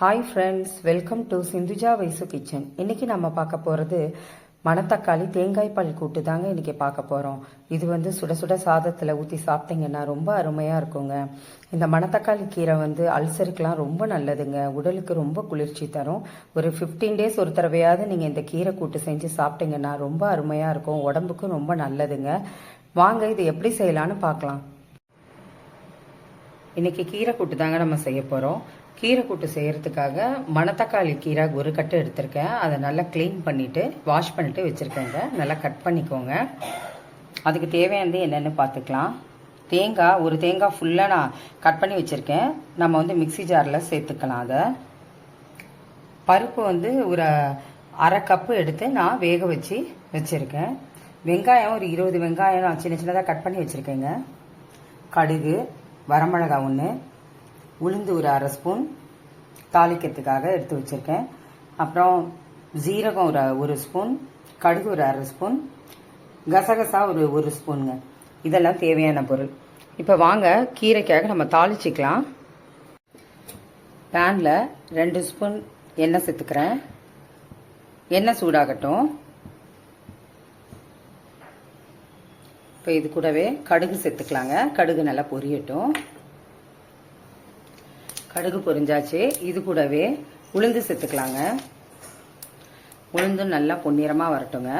Hi friends welcome to Sindhuja Vaishu kitchen இன்னைக்கு நம்ம பார்க்க போகிறது மணத்தக்காளி தேங்காய் பால் கூட்டு தாங்க இன்னைக்கு பார்க்க போகிறோம் இது வந்து சுட சுட சாதத்தில் ஊற்றி சாப்பிட்டீங்கன்னா ரொம்ப அருமையாக இருக்குங்க. இந்த மணத்தக்காளி கீரை வந்து அல்சருக்கெலாம் ரொம்ப நல்லதுங்க. உடலுக்கு ரொம்ப குளிர்ச்சி தரும். ஒரு ஃபிஃப்டீன் டேஸ் ஒரு தடவையாவது நீங்கள் இந்த கீரை கூட்டு செஞ்சு சாப்பிட்டீங்கன்னா ரொம்ப அருமையாக இருக்கும். உடம்புக்கும் ரொம்ப நல்லதுங்க. வாங்க இது எப்படி செய்யலான்னு பார்க்கலாம். இன்றைக்கி கீரை கூட்டு தாங்க நம்ம செய்ய போகிறோம் கீரை கூட்டு செய்யறதுக்காக மணத்தக்காளி கீரை ஒரு கட்டு எடுத்திருக்கேன். அதை நல்லா க்ளீன் பண்ணிவிட்டு வாஷ் பண்ணிவிட்டு வச்சுருக்கேங்க. நல்லா கட் பண்ணிக்கோங்க. அதுக்கு தேவையானது என்னென்னு பார்த்துக்கலாம். தேங்காய் ஒரு தேங்காய் ஃபுல்லாக நான் கட் பண்ணி வச்சுருக்கேன். நம்ம வந்து மிக்ஸி ஜாரில் சேர்த்துக்கலாம் அதை. பருப்பு வந்து ஒரு அரை கப்பு எடுத்து நான் வேக வச்சு வச்சுருக்கேன். வெங்காயம் ஒரு இருபது வெங்காயம் நான் சின்ன சின்னதாக கட் பண்ணி வச்சுருக்கேங்க. கடுகு வரமிளகா ஒன்று உளுந்து ஒரு அரை ஸ்பூன் தாளிக்கிறதுக்காக எடுத்து வச்சுருக்கேன். அப்புறம் ஜீரகம் ஒரு ஒரு ஸ்பூன் கடுகு ஒரு அரை ஸ்பூன் கசகசா ஒரு ஒரு ஸ்பூனுங்க. இதெல்லாம் தேவையான பொருள். இப்போ வாங்க கீரைக்காக நம்ம தாளிச்சிக்கலாம். பேனில் ரெண்டு ஸ்பூன் எண்ணெய் சேர்த்துக்கிறேன். எண்ணெய் சூடாகட்டும். இப்போ இது கூடவே கடுகு சேர்த்துக்கலாங்க. கடுகு நல்லா பொரியட்டும். கடுகு பொரிஞ்சாச்சு. இது கூடவே உளுந்து சேர்த்துக்கலாங்க. உளுந்தும் நல்லா பொன்னிறமாக வரட்டுங்க.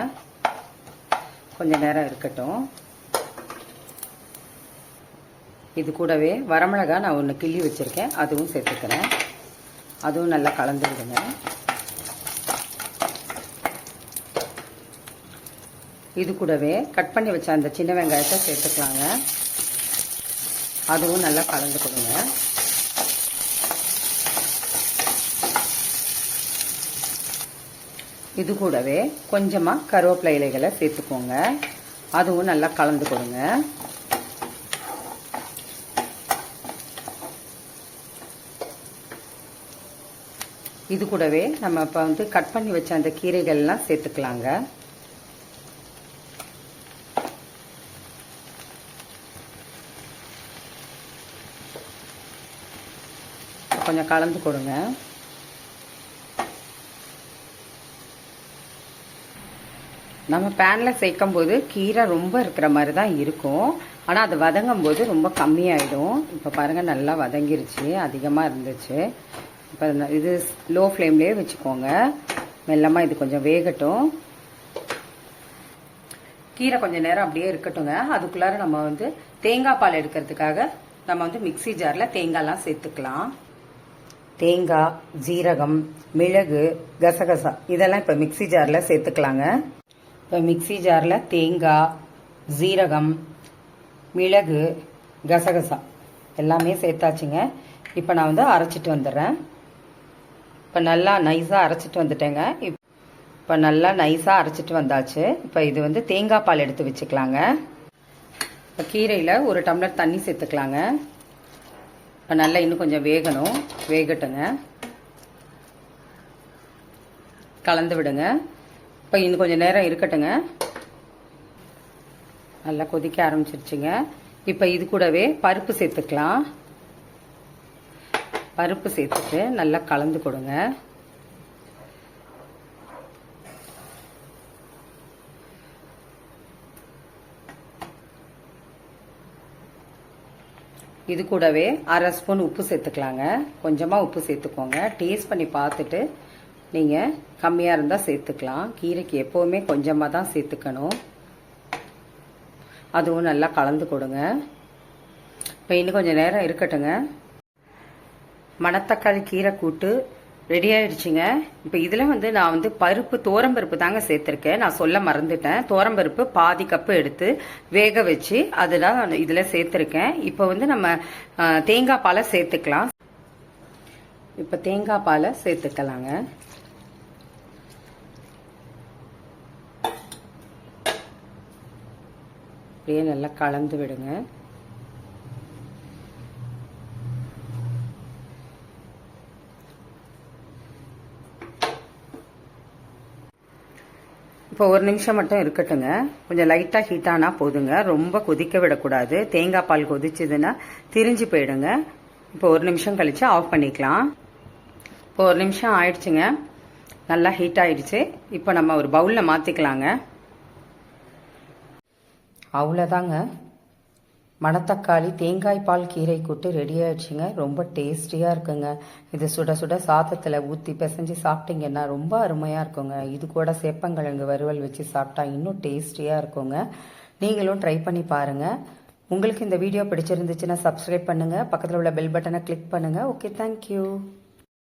கொஞ்சம் நேரம் இருக்கட்டும். இது கூடவே வரமிளகா நான் ஒன்று கிள்ளி வச்சுருக்கேன். அதுவும் சேர்த்துக்கிறேன். அதுவும் நல்லா கலந்து விடுங்க இது கூடவே கட் பண்ணி வச்ச அந்த சின்ன வெங்காயத்தை சேர்த்துக்கலாங்க. அதுவும் நல்லா கலந்து கொடுங்க இது கூடவே கொஞ்சமாக கருவேப்பிலை இலைகளை சேர்த்துக்கோங்க. அதுவும் நல்லா கலந்து கொடுங்க. இது கூடவே நம்ம இப்போ வந்து கட் பண்ணி வச்ச அந்த கீரைகள்லாம் சேர்த்துக்கலாங்க. கொஞ்சம் கலந்து கொடுங்க. நம்ம பேனில் சேர்க்கும் போது கீரை ரொம்ப இருக்கிற மாதிரி தான் இருக்கும். ஆனால் அது வதங்கும் போது ரொம்ப கம்மியாயிடும். இப்போ பாருங்கள் நல்லா வதங்கிருச்சு அதிகமாக இருந்துச்சு. இப்போ இது லோ ஃப்ளேம்லேயே வச்சுக்கோங்க. மெல்லமாக இது கொஞ்சம் வேகட்டும். கீரை கொஞ்சம் நேரம் அப்படியே இருக்கட்டுங்க அதுக்குள்ளார நம்ம வந்து தேங்காய் பால் எடுக்கிறதுக்காக நம்ம வந்து மிக்சி ஜாரில் தேங்காய்லாம் சேர்த்துக்கலாம். தேங்காய் ஜீரகம் மிளகு கசகசா இதெல்லாம் இப்போ மிக்சி ஜாரில் சேர்த்துக்கலாங்க. இப்போ மிக்சி ஜாரில் தேங்காய் ஜீரகம் மிளகு கசகசா எல்லாமே சேர்த்தாச்சுங்க. இப்போ நான் வந்து அரைச்சிட்டு வந்துடுறேன். இப்போ நல்லா நைஸாக அரைச்சிட்டு வந்துட்டேங்க. இப்போ நல்லா நைஸாக அரைச்சிட்டு வந்தாச்சு. இப்போ இது வந்து தேங்காய் பால் எடுத்து வச்சுக்கலாங்க. இப்போ கீரையில் ஒரு டம்ளர் தண்ணி சேர்த்துக்கலாங்க. இப்போ நல்லா இன்னும் கொஞ்சம் வேகணும். வேகட்டுங்க. கலந்து விடுங்க. இப்போ இன்னும் கொஞ்சம் நேரம் இருக்கட்டுங்க. நல்லா கொதிக்க ஆரம்பிச்சிருச்சுங்க. இப்போ இது கூடவே பருப்பு சேர்த்துக்கலாம். பருப்பு சேர்த்துட்டு நல்லா கலந்து கொடுங்க. இது கூடவே அரை ஸ்பூன் உப்பு சேர்த்துக்கலாங்க. கொஞ்சமாக உப்பு சேர்த்துக்கோங்க. டேஸ்ட் பண்ணி பார்த்துட்டு நீங்கள் கம்மியாக இருந்தால் சேர்த்துக்கலாம். கீரைக்கு எப்போவுமே கொஞ்சமாக தான் சேர்த்துக்கணும். அதுவும் நல்லா கலந்து கொடுங்க. இப்போ இன்னும் கொஞ்சம் நேரம் இருக்கட்டுங்க. மணத்தக்காளி கீரை கூட்டு ரெடி ஆயிடுச்சுங்க. இப்போ இதில் வந்து நான் வந்து பருப்பு தோரம்பருப்பு தாங்க சேர்த்துருக்கேன். நான் சொல்ல மறந்துட்டேன். தோரம்பருப்பு பாதி கப்பு எடுத்து வேக வச்சு அதுதான் இதில் சேர்த்துருக்கேன். இப்போ வந்து நம்ம தேங்காய் பாலை சேர்த்துக்கலாம். இப்போ தேங்காய் பாலை சேர்த்துக்கலாங்க. அப்படியே நல்லா கலந்து விடுங்க. இப்போ ஒரு நிமிஷம் மட்டும் இருக்கட்டுங்க. கொஞ்சம் லைட்டாக ஹீட் ஆனால் போதுங்க. ரொம்ப கொதிக்க விடக்கூடாது. தேங்காய் பால் கொதிச்சதுன்னா திரிஞ்சு போயிடுங்க. இப்போ ஒரு நிமிஷம் கழிச்சு ஆஃப் பண்ணிக்கலாம். இப்போ இப்போ ஒரு நிமிஷம் ஆயிடுச்சுங்க. நல்லா ஹீட் ஆயிடுச்சு. இப்போ நம்ம ஒரு பவுலில் மாற்றிக்கலாங்க அவ்வளோதாங்க மணத்தக்காளி தேங்காய் பால் கீரை கூட்டு ரெடி ஆயிடுச்சுங்க. ரொம்ப டேஸ்டியாக இருக்குங்க. இது சுட சுட சாதத்தில் ஊற்றி பிசைஞ்சு சாப்பிட்டீங்கன்னா ரொம்ப அருமையாக இருக்குங்க. இது கூட சேப்பங்கிழங்கு வறுவல் வச்சு சாப்பிட்டா இன்னும் டேஸ்டியாக இருக்குங்க. நீங்களும் ட்ரை பண்ணி பாருங்கள் உங்களுக்கு இந்த வீடியோ பிடிச்சிருந்துச்சுன்னா சப்ஸ்கிரைப் பண்ணுங்கள் பக்கத்தில் உள்ள பெல் பட்டனை கிளிக் பண்ணுங்கள் ஓகே தேங்க்யூ